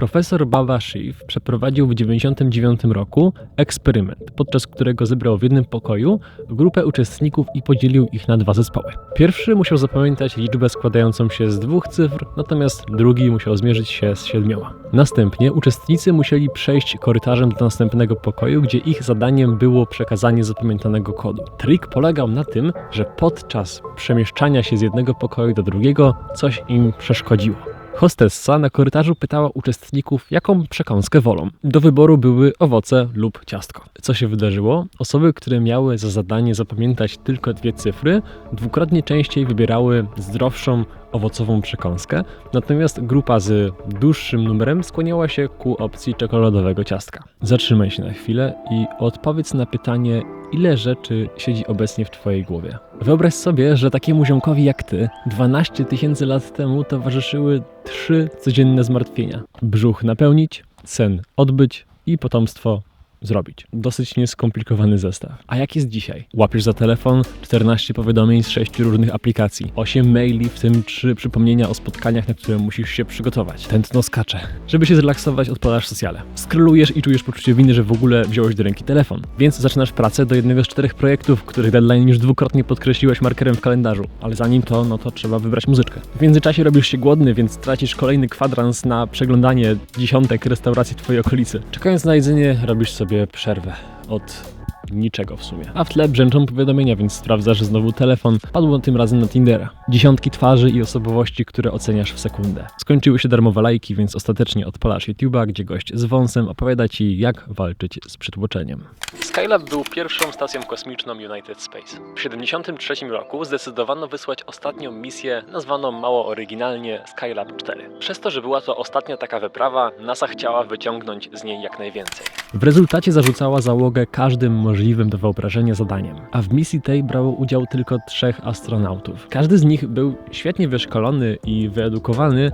Profesor Baba Schiff przeprowadził w 1999 roku eksperyment, podczas którego zebrał w jednym pokoju grupę uczestników i podzielił ich na dwa zespoły. Pierwszy musiał zapamiętać liczbę składającą się z dwóch cyfr, natomiast drugi musiał zmierzyć się z siedmioma. Następnie uczestnicy musieli przejść korytarzem do następnego pokoju, gdzie ich zadaniem było przekazanie zapamiętanego kodu. Trik polegał na tym, że podczas przemieszczania się z jednego pokoju do drugiego coś im przeszkodziło. Hostessa na korytarzu pytała uczestników, jaką przekąskę wolą. Do wyboru były owoce lub ciastko. Co się wydarzyło? Osoby, które miały za zadanie zapamiętać tylko dwie cyfry, dwukrotnie częściej wybierały zdrowszą owocową przekąskę, natomiast grupa z dłuższym numerem skłaniała się ku opcji czekoladowego ciastka. Zatrzymaj się na chwilę i odpowiedz na pytanie, ile rzeczy siedzi obecnie w Twojej głowie. Wyobraź sobie, że takiemu ziomkowi jak Ty 12 tysięcy lat temu towarzyszyły trzy codzienne zmartwienia. Brzuch napełnić, sen odbyć i potomstwo zrobić. Dosyć nieskomplikowany zestaw. A jak jest dzisiaj? Łapiesz za telefon 14 powiadomień z 6 różnych aplikacji, 8 maili, w tym 3 przypomnienia o spotkaniach, na które musisz się przygotować. Tętno skacze. Żeby się zrelaksować, odpalasz socjale. Skrolujesz i czujesz poczucie winy, że w ogóle wziąłeś do ręki telefon. Więc zaczynasz pracę do jednego z czterech projektów, których deadline już dwukrotnie podkreśliłeś markerem w kalendarzu. Ale zanim to, no to trzeba wybrać muzyczkę. W międzyczasie robisz się głodny, więc tracisz kolejny kwadrans na przeglądanie dziesiątek restauracji w twojej okolicy. Czekając na jedzenie, robisz sobie przerwę od niczego w sumie. A w tle brzęczą powiadomienia, więc sprawdzasz znowu telefon. Padło tym razem na Tindera. Dziesiątki twarzy i osobowości, które oceniasz w sekundę. Skończyły się darmowe lajki, więc ostatecznie odpalasz YouTube'a, gdzie gość z wąsem opowiada ci, jak walczyć z przytłoczeniem. Skylab był pierwszą stacją kosmiczną United Space. W 1973 roku zdecydowano wysłać ostatnią misję, nazwaną mało oryginalnie Skylab 4. Przez to, że była to ostatnia taka wyprawa, NASA chciała wyciągnąć z niej jak najwięcej. W rezultacie zarzucała załogę każdym możliwym do wyobrażenia zadaniem, a w misji tej brało udział tylko trzech astronautów. Każdy z nich był świetnie wyszkolony i wyedukowany,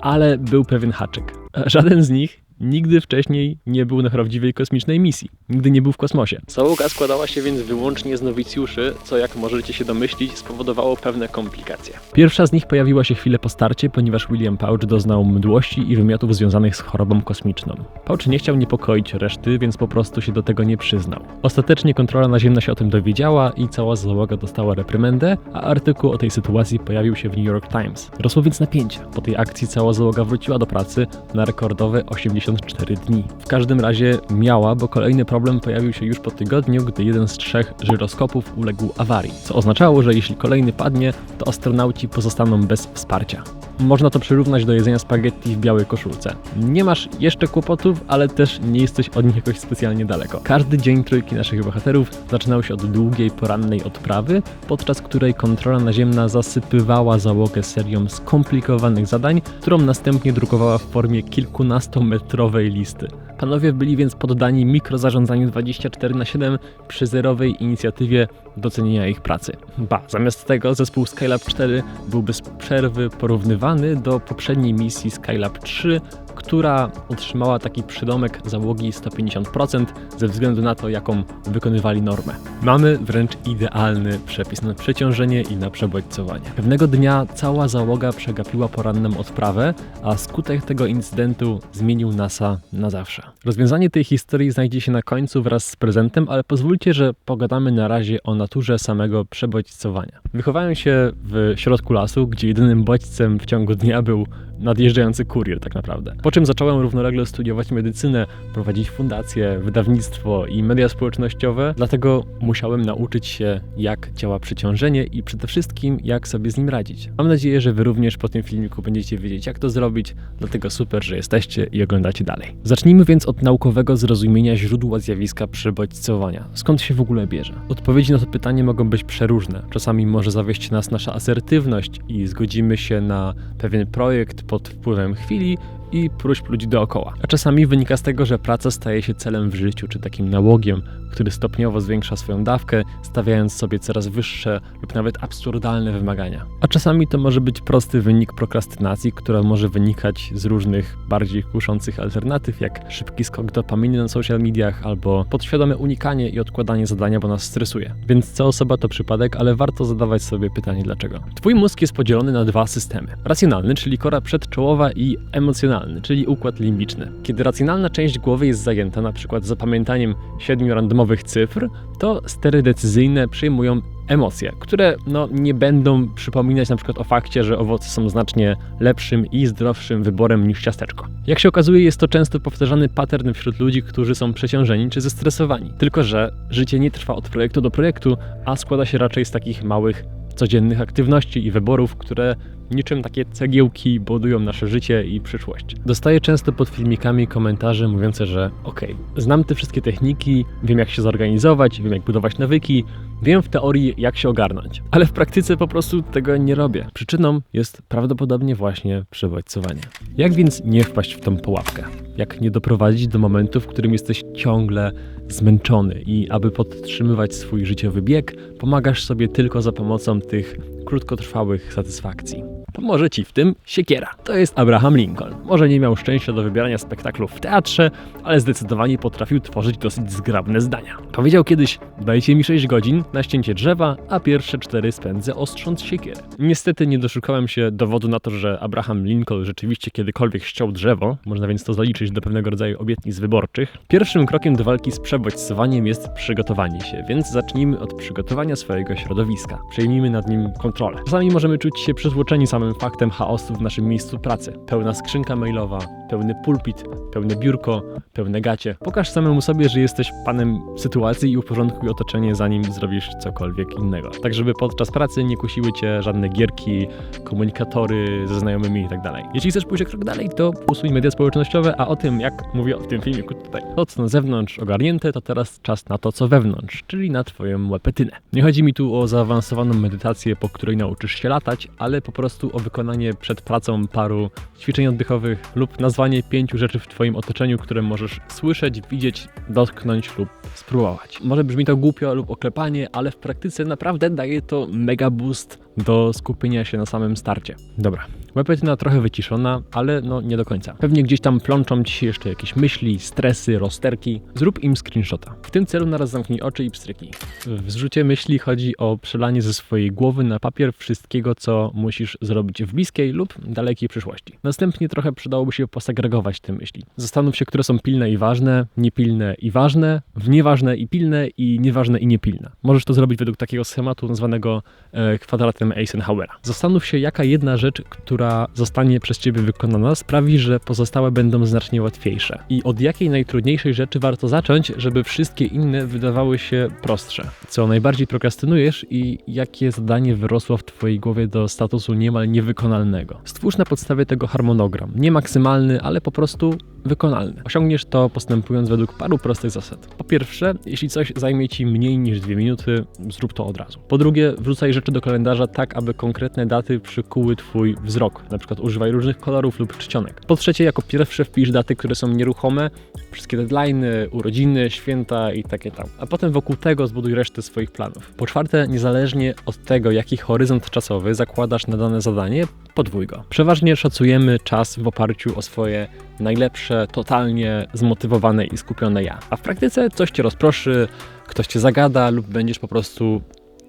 ale był pewien haczyk. Żaden z nich nigdy wcześniej nie był na prawdziwej kosmicznej misji. Nigdy nie był w kosmosie. Załoga składała się więc wyłącznie z nowicjuszy, co jak możecie się domyślić spowodowało pewne komplikacje. Pierwsza z nich pojawiła się chwilę po starcie, ponieważ William Pouch doznał mdłości i wymiotów związanych z chorobą kosmiczną. Pouch nie chciał niepokoić reszty, więc po prostu się do tego nie przyznał. Ostatecznie kontrola naziemna się o tym dowiedziała i cała załoga dostała reprymendę, a artykuł o tej sytuacji pojawił się w New York Times. Rosło więc napięcie. Po tej akcji cała załoga wróciła do pracy na rekordowe 80 54 dni. W każdym razie miała, bo kolejny problem pojawił się już po tygodniu, gdy jeden z trzech żyroskopów uległ awarii, co oznaczało, że jeśli kolejny padnie, to astronauci pozostaną bez wsparcia. Można to przyrównać do jedzenia spaghetti w białej koszulce. Nie masz jeszcze kłopotów, ale też nie jesteś od nich jakoś specjalnie daleko. Każdy dzień trójki naszych bohaterów zaczynał się od długiej porannej odprawy, podczas której kontrola naziemna zasypywała załogę serią skomplikowanych zadań, którą następnie drukowała w formie kilkunastometrowej listy. Panowie byli więc poddani mikrozarządzaniu 24 na 7 przy zerowej inicjatywie docenienia ich pracy. Ba, zamiast tego zespół Skylab 4 był bez przerwy porównywany do poprzedniej misji Skylab 3, która otrzymała taki przydomek załogi 150% ze względu na to, jaką wykonywali normę. Mamy wręcz idealny przepis na przeciążenie i na przebodźcowanie. Pewnego dnia cała załoga przegapiła poranną odprawę, a skutek tego incydentu zmienił NASA na zawsze. Rozwiązanie tej historii znajdzie się na końcu wraz z prezentem, ale pozwólcie, że pogadamy na razie o naturze samego przebodźcowania. Wychowałem się w środku lasu, gdzie jedynym bodźcem w ciągu dnia był nadjeżdżający kurier tak naprawdę. Po czym zacząłem równolegle studiować medycynę, prowadzić fundacje, wydawnictwo i media społecznościowe, dlatego musiałem nauczyć się, jak działa przeciążenie i przede wszystkim, jak sobie z nim radzić. Mam nadzieję, że Wy również po tym filmiku będziecie wiedzieć, jak to zrobić, dlatego super, że jesteście i oglądacie dalej. Zacznijmy więc od naukowego zrozumienia źródła zjawiska przebodźcowania. Skąd się w ogóle bierze? Odpowiedzi na to pytanie mogą być przeróżne. Czasami może zawieść nas nasza asertywność i zgodzimy się na pewien projekt pod wpływem chwili i próśb ludzi dookoła. A czasami wynika z tego, że praca staje się celem w życiu, czy takim nałogiem, który stopniowo zwiększa swoją dawkę, stawiając sobie coraz wyższe lub nawet absurdalne wymagania. A czasami to może być prosty wynik prokrastynacji, która może wynikać z różnych bardziej kuszących alternatyw, jak szybki skok dopaminy na social mediach albo podświadome unikanie i odkładanie zadania, bo nas stresuje. Więc co osoba to przypadek, ale warto zadawać sobie pytanie dlaczego. Twój mózg jest podzielony na dwa systemy. Racjonalny, czyli kora przedczołowa i emocjonalny prefrontalny, czyli układ limbiczny. Kiedy racjonalna część głowy jest zajęta przykład zapamiętaniem siedmiu randomowych cyfr, to stery decyzyjne przyjmują emocje, które no, nie będą przypominać na przykład o fakcie, że owoce są znacznie lepszym i zdrowszym wyborem niż ciasteczko. Jak się okazuje, jest to często powtarzany pattern wśród ludzi, którzy są przeciążeni czy zestresowani. Tylko, że życie nie trwa od projektu do projektu, a składa się raczej z takich małych codziennych aktywności i wyborów, które niczym takie cegiełki budują nasze życie i przyszłość. Dostaję często pod filmikami komentarze mówiące, że okej, okay, znam te wszystkie techniki, wiem jak się zorganizować, wiem jak budować nawyki, wiem w teorii jak się ogarnąć, ale w praktyce po prostu tego nie robię. Przyczyną jest prawdopodobnie właśnie przewodźcowanie. Jak więc nie wpaść w tą pułapkę? Jak nie doprowadzić do momentu, w którym jesteś ciągle zmęczony i aby podtrzymywać swój życiowy bieg, pomagasz sobie tylko za pomocą tych krótkotrwałych satysfakcji. Pomoże ci w tym siekiera. To jest Abraham Lincoln. Może nie miał szczęścia do wybierania spektaklu w teatrze, ale zdecydowanie potrafił tworzyć dosyć zgrabne zdania. Powiedział kiedyś: Dajcie mi 6 godzin na ścięcie drzewa, a pierwsze 4 spędzę ostrząc siekierę. Niestety nie doszukałem się dowodu na to, że Abraham Lincoln rzeczywiście kiedykolwiek ściął drzewo, można więc to zaliczyć do pewnego rodzaju obietnic wyborczych. Pierwszym krokiem do walki z przebodźcowaniem jest przygotowanie się, więc zacznijmy od przygotowania swojego środowiska. Przejmijmy nad nim kontrolę. Czasami możemy czuć się przyzwyczajeni samym samym faktem chaosu w naszym miejscu pracy. Pełna skrzynka mailowa, pełny pulpit, pełne biurko, pełne gacie. Pokaż samemu sobie, że jesteś panem sytuacji i uporządkuj otoczenie, zanim zrobisz cokolwiek innego. Tak, żeby podczas pracy nie kusiły cię żadne gierki, komunikatory ze znajomymi itd. Tak Jeśli chcesz pójść krok dalej, to usuń media społecznościowe, a o tym, jak mówię w tym filmiku tutaj, to co na zewnątrz ogarnięte, to teraz czas na to, co wewnątrz, czyli na twoją łepetynę. Nie chodzi mi tu o zaawansowaną medytację, po której nauczysz się latać, ale po prostu o wykonanie przed pracą paru ćwiczeń oddechowych lub nazwanie pięciu rzeczy w Twoim otoczeniu, które możesz słyszeć, widzieć, dotknąć lub spróbować. Może brzmi to głupio lub oklepanie, ale w praktyce naprawdę daje to mega boost do skupienia się na samym starcie. Dobra, Łepetyna trochę wyciszona, ale no nie do końca. Pewnie gdzieś tam plączą ci się jeszcze jakieś myśli, stresy, rozterki. Zrób im screenshota. W tym celu naraz zamknij oczy i pstryki. W zrzucie myśli chodzi o przelanie ze swojej głowy na papier wszystkiego, co musisz zrobić w bliskiej lub dalekiej przyszłości. Następnie trochę przydałoby się posegregować te myśli. Zastanów się, które są pilne i ważne, niepilne i ważne, w nieważne i pilne i nieważne i niepilne. Możesz to zrobić według takiego schematu nazwanego e, kwadratem Eisenhowera. Zastanów się, jaka jedna rzecz, która zostanie przez Ciebie wykonana, sprawi, że pozostałe będą znacznie łatwiejsze. I od jakiej najtrudniejszej rzeczy warto zacząć, żeby wszystkie inne wydawały się prostsze? Co najbardziej prokrastynujesz i jakie zadanie wyrosło w Twojej głowie do statusu niemal niewykonalnego? Stwórz na podstawie tego harmonogram. Nie maksymalny, ale po prostu wykonalny. Osiągniesz to postępując według paru prostych zasad. Po pierwsze, jeśli coś zajmie Ci mniej niż dwie minuty, zrób to od razu. Po drugie, wrzucaj rzeczy do kalendarza tak, aby konkretne daty przykuły Twój wzrok. Na przykład używaj różnych kolorów lub czcionek. Po trzecie, jako pierwsze wpisz daty, które są nieruchome, wszystkie deadlines, urodziny, święta i takie tam. A potem wokół tego zbuduj resztę swoich planów. Po czwarte, niezależnie od tego, jaki horyzont czasowy zakładasz na dane zadanie, podwój go. Przeważnie szacujemy czas w oparciu o swoje najlepsze, totalnie zmotywowane i skupione ja. A w praktyce coś cię rozproszy, ktoś cię zagada lub będziesz po prostu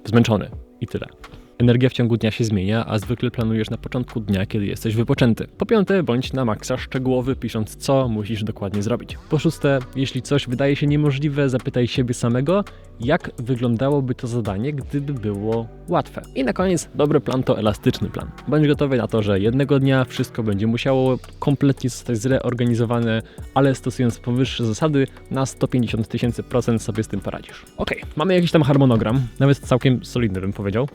zmęczony. I tyle. Energia w ciągu dnia się zmienia, a zwykle planujesz na początku dnia, kiedy jesteś wypoczęty. Po piąte, bądź na maksa szczegółowy, pisząc co musisz dokładnie zrobić. Po szóste, jeśli coś wydaje się niemożliwe, zapytaj siebie samego, jak wyglądałoby to zadanie, gdyby było łatwe. I na koniec, dobry plan to elastyczny plan. Bądź gotowy na to, że jednego dnia wszystko będzie musiało kompletnie zostać zreorganizowane, ale stosując powyższe zasady, na 150 tysięcy procent sobie z tym poradzisz. Ok, mamy jakiś tam harmonogram, nawet całkiem solidny bym powiedział.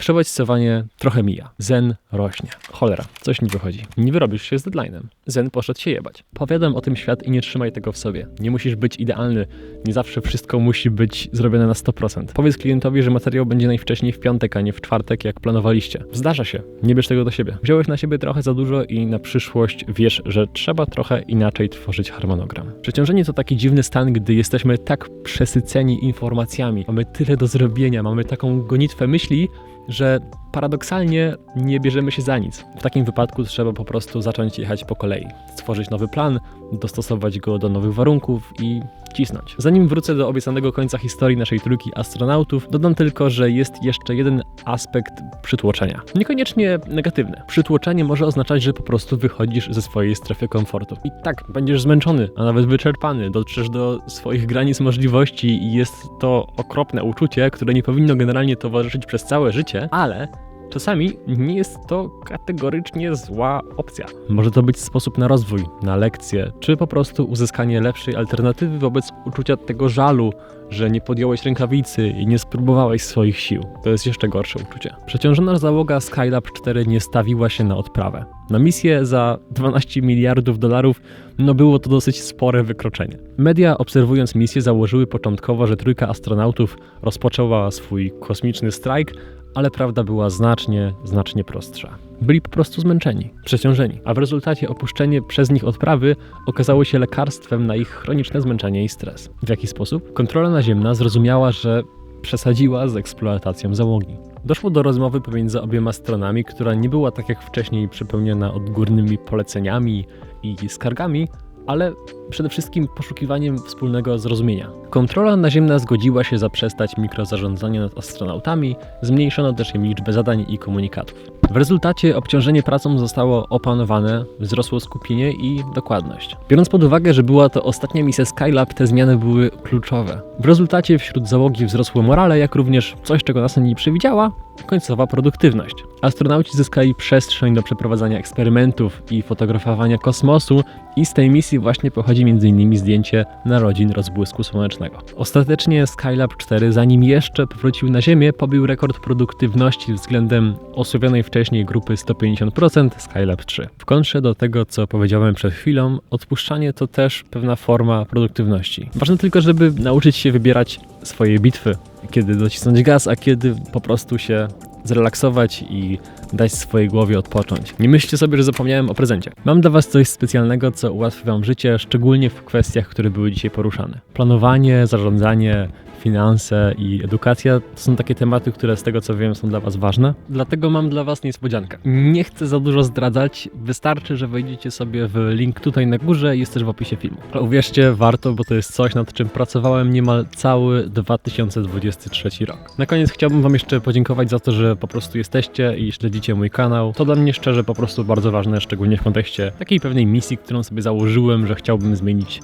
Trochę mija. Zen rośnie. Cholera, coś nie wychodzi. Nie wyrobisz się z deadline'em. Zen poszedł się jebać. Powiadam o tym świat i nie trzymaj tego w sobie. Nie musisz być idealny. Nie zawsze wszystko musi być zrobione na 100 100%. Powiedz klientowi, że materiał będzie najwcześniej w piątek, a nie w czwartek, jak planowaliście. Zdarza się. Nie bierz tego do siebie. Wziąłeś na siebie trochę za dużo i na przyszłość wiesz, że trzeba trochę inaczej tworzyć harmonogram. Przeciążenie to taki dziwny stan, gdy jesteśmy tak przesyceni informacjami, mamy tyle do zrobienia, mamy taką gonitwę myśli, że paradoksalnie nie bierzemy się za nic. W takim wypadku trzeba po prostu zacząć jechać po kolei, stworzyć nowy plan, dostosować go do nowych warunków i cisnąć. Zanim wrócę do obiecanego końca historii naszej trójki astronautów, dodam tylko, że jest jeszcze jeden aspekt przytłoczenia. Niekoniecznie negatywny. Przytłoczenie może oznaczać, że po prostu wychodzisz ze swojej strefy komfortu. I tak, będziesz zmęczony, a nawet wyczerpany, dotrzesz do swoich granic możliwości i jest to okropne uczucie, które nie powinno generalnie towarzyszyć przez całe życie, ale Czasami nie jest to kategorycznie zła opcja. Może to być sposób na rozwój, na lekcję, czy po prostu uzyskanie lepszej alternatywy wobec uczucia tego żalu, że nie podjąłeś rękawicy i nie spróbowałeś swoich sił. To jest jeszcze gorsze uczucie. Przeciążona załoga Skylab 4 nie stawiła się na odprawę. Na misję za 12 miliardów dolarów, no było to dosyć spore wykroczenie. Media obserwując misję założyły początkowo, że trójka astronautów rozpoczęła swój kosmiczny strajk, ale prawda była znacznie, znacznie prostsza. Byli po prostu zmęczeni, przeciążeni, a w rezultacie opuszczenie przez nich odprawy okazało się lekarstwem na ich chroniczne zmęczenie i stres. W jaki sposób? Kontrola naziemna zrozumiała, że przesadziła z eksploatacją załogi. Doszło do rozmowy pomiędzy obiema stronami, która nie była tak jak wcześniej przepełniona odgórnymi poleceniami i skargami, ale przede wszystkim poszukiwaniem wspólnego zrozumienia. Kontrola naziemna zgodziła się zaprzestać mikrozarządzania nad astronautami, zmniejszono też im liczbę zadań i komunikatów. W rezultacie obciążenie pracą zostało opanowane, wzrosło skupienie i dokładność. Biorąc pod uwagę, że była to ostatnia misja Skylab, te zmiany były kluczowe. W rezultacie wśród załogi wzrosło morale, jak również coś, czego NASA nie przewidziała, końcowa produktywność. Astronauci zyskali przestrzeń do przeprowadzania eksperymentów i fotografowania kosmosu i z tej misji właśnie pochodzi m.in. zdjęcie narodzin rozbłysku słonecznego. Ostatecznie Skylab 4, zanim jeszcze powrócił na Ziemię, pobił rekord produktywności względem osławionej wcześniej grupy 150% Skylab 3. W kontrze do tego, co powiedziałem przed chwilą, odpuszczanie to też pewna forma produktywności. Ważne tylko, żeby nauczyć się wybierać swoje bitwy, kiedy docisnąć gaz, a kiedy po prostu się zrelaksować i dać swojej głowie odpocząć. Nie myślcie sobie, że zapomniałem o prezencie. Mam dla Was coś specjalnego, co ułatwi Wam życie, szczególnie w kwestiach, które były dzisiaj poruszane. Planowanie, zarządzanie, finanse i edukacja to są takie tematy, które z tego co wiem są dla Was ważne. Dlatego mam dla Was niespodziankę. Nie chcę za dużo zdradzać, wystarczy, że wejdziecie sobie w link tutaj na górze, jest też w opisie filmu. Uwierzcie, warto, bo to jest coś, nad czym pracowałem niemal cały 2023 rok. Na koniec chciałbym Wam jeszcze podziękować za to, że po prostu jesteście i śledzicie mój kanał. To dla mnie szczerze po prostu bardzo ważne, szczególnie w kontekście takiej pewnej misji, którą sobie założyłem, że chciałbym zmienić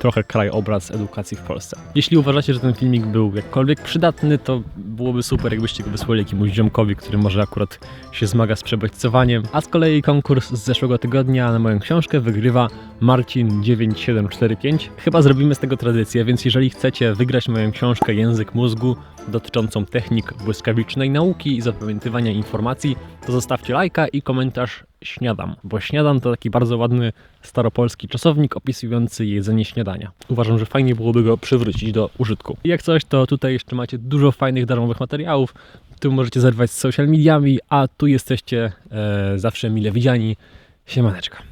trochę krajobraz edukacji w Polsce. Jeśli uważacie, że ten filmik był jakkolwiek przydatny, to byłoby super, jakbyście go wysłali jakiemuś ziomkowi, który może akurat się zmaga z przebodźcowaniem. A z kolei konkurs z zeszłego tygodnia na moją książkę wygrywa Marcin9745. Chyba zrobimy z tego tradycję, więc jeżeli chcecie wygrać moją książkę Język mózgu dotyczącą technik błyskawicznej nauki i zapamiętywania informacji, to zostawcie lajka i komentarz śniadam, bo śniadam to taki bardzo ładny staropolski czasownik opisujący jedzenie śniadania. Uważam, że fajnie byłoby go przywrócić do użytku. I jak coś, to tutaj jeszcze macie dużo fajnych darmowych materiałów. Tu możecie zerwać z social mediami, a tu jesteście e, zawsze mile widziani. Siemaneczka.